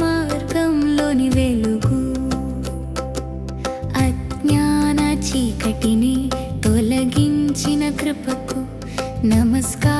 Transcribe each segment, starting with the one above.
మార్గంలోని వెలుగు. అజ్ఞాన చీకటిని తొలగించిన కృపకు నమస్కారం.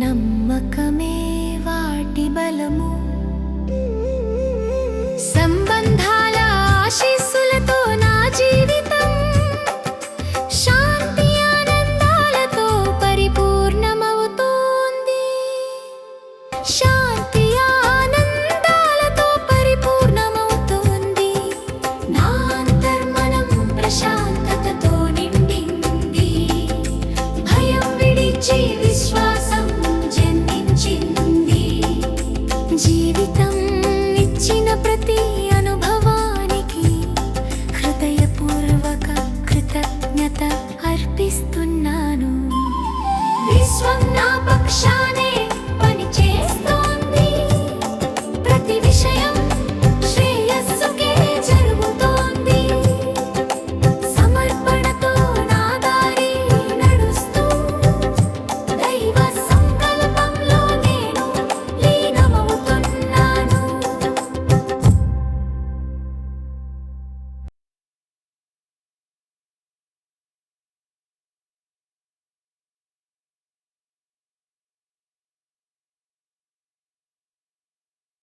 నమ్మకమే వాటి బలము. shining